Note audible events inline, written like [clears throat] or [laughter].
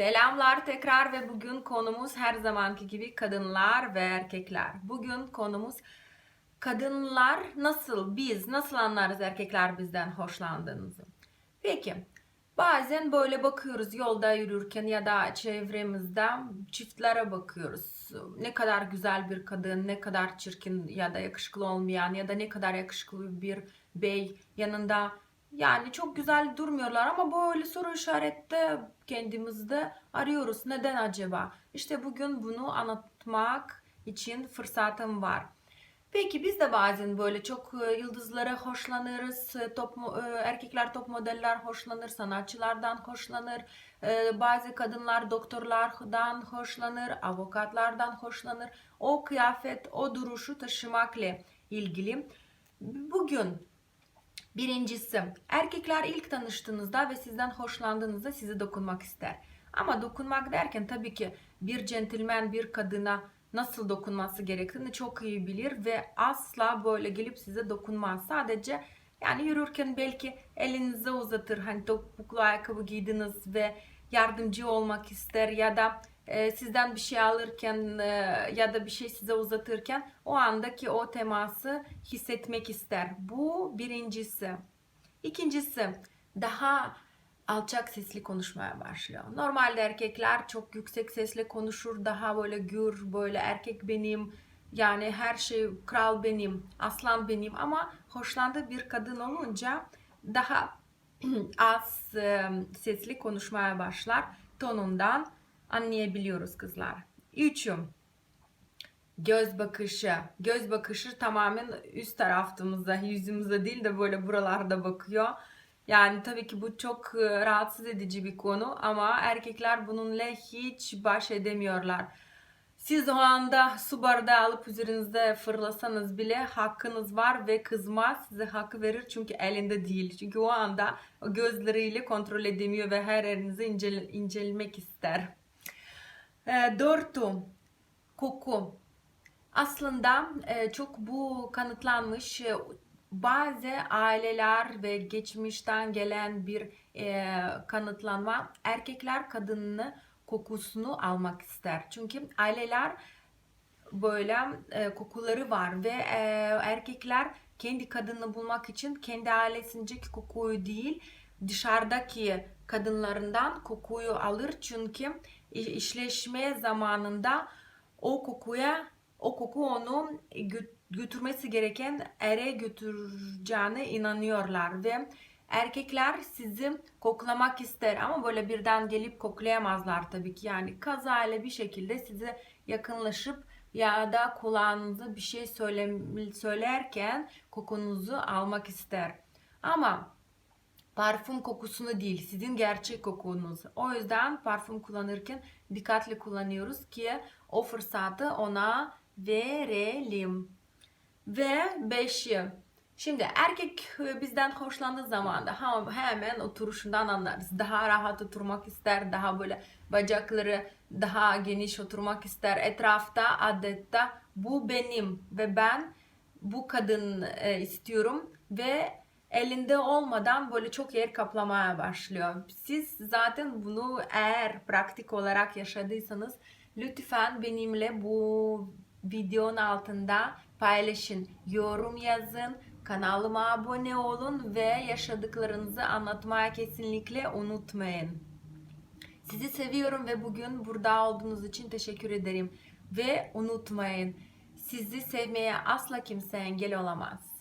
Selamlar tekrar ve bugün konumuz her zamanki gibi kadınlar ve erkekler. Bugün konumuz kadınlar nasıl, biz nasıl anlarız erkekler bizden hoşlandığımızı. Peki bazen böyle bakıyoruz yolda yürürken ya da çevremizde çiftlere bakıyoruz. Ne kadar güzel bir kadın, ne kadar çirkin ya da yakışıklı olmayan ya da ne kadar yakışıklı bir bey yanında yani çok güzel durmuyorlar ama böyle soru işarette kendimizde arıyoruz. Neden acaba? İşte bugün bunu anlatmak için fırsatım var. Peki biz de bazen böyle çok e, yıldızlara hoşlanırız. Top, e, erkekler top modeller hoşlanır, sanatçılardan hoşlanır. E, Bazı kadınlar doktorlardan hoşlanır, avukatlardan hoşlanır. O kıyafet, o duruşu taşımakla ilgili. Bugün Birincisi, erkekler ilk tanıştığınızda ve sizden hoşlandığınızda size dokunmak ister. Ama dokunmak derken tabii ki bir centilmen bir kadına nasıl dokunması gerektiğini çok iyi bilir ve asla böyle gelip size dokunmaz. Sadece yani yürürken belki elinizi uzatır. Hani topuklu ayakkabı giydiniz ve yardımcı olmak ister ya da e, sizden bir şey alırken e, ya da bir şey size uzatırken o andaki o teması hissetmek ister. Bu birincisi. İkincisi daha alçak sesli konuşmaya başlıyor. Normalde erkekler çok yüksek sesle konuşur, daha böyle gür, böyle erkek benim, yani her şey kral benim, aslan benim ama hoşlandığı bir kadın olunca daha [clears throat] az e, sesli konuşmaya başlar. Tonundan anlayabiliyoruz kızlar. Üçüm. Göz bakışı. Göz bakışı tamamen üst tarafımızda, yüzümüze değil de böyle buralarda bakıyor. Yani tabii ki bu çok e, rahatsız edici bir konu ama erkekler bununla hiç baş edemiyorlar. Siz o anda su bardağı alıp üzerinizde fırlasanız bile hakkınız var ve kızmaz size hakkı verir çünkü elinde değil. Çünkü o anda gözleriyle kontrol edemiyor ve her yerinizi incele, incelemek ister. E, dördü, koku. Aslında çok bu kanıtlanmış e, bazı aileler ve geçmişten gelen bir e, kanıtlanma erkekler kadının kokusunu almak ister. Çünkü aileler böyle e, kokuları var ve erkekler kendi kadını bulmak için kendi ailesindeki kokuyu değil dışarıdaki kadınlarından kokuyu alır. Çünkü iş- işleşme zamanında o kokuya o koku onu gö- götürmesi gereken ere götüreceğine inanıyorlar ve erkekler sizi koklamak ister. Ama böyle birden gelip koklayamazlar tabii ki. Yani kazayla bir şekilde size yakınlaşıp ya da kulağınıza bir şey söyle, söylerken kokunuzu almak ister. Ama parfüm kokusunu değil, sizin gerçek kokunuz. O yüzden parfüm kullanırken dikkatli kullanıyoruz ki o fırsatı ona verelim. Ve beşi. Şimdi erkek bizden hoşlandığı zaman da hemen oturuşundan anlarız. Daha rahat oturmak ister, daha böyle bacakları daha geniş oturmak ister. Etrafta adeta bu benim ve ben bu kadın e, istiyorum ve elinde olmadan böyle çok yer kaplamaya başlıyor. Siz zaten bunu eğer pratik olarak yaşadıysanız lütfen benimle bu videonun altında paylaşın, yorum yazın, kanalıma abone olun ve yaşadıklarınızı anlatmaya kesinlikle unutmayın. Sizi seviyorum ve bugün burada olduğunuz için teşekkür ederim. Ve unutmayın, sizi sevmeye asla kimse engel olamaz.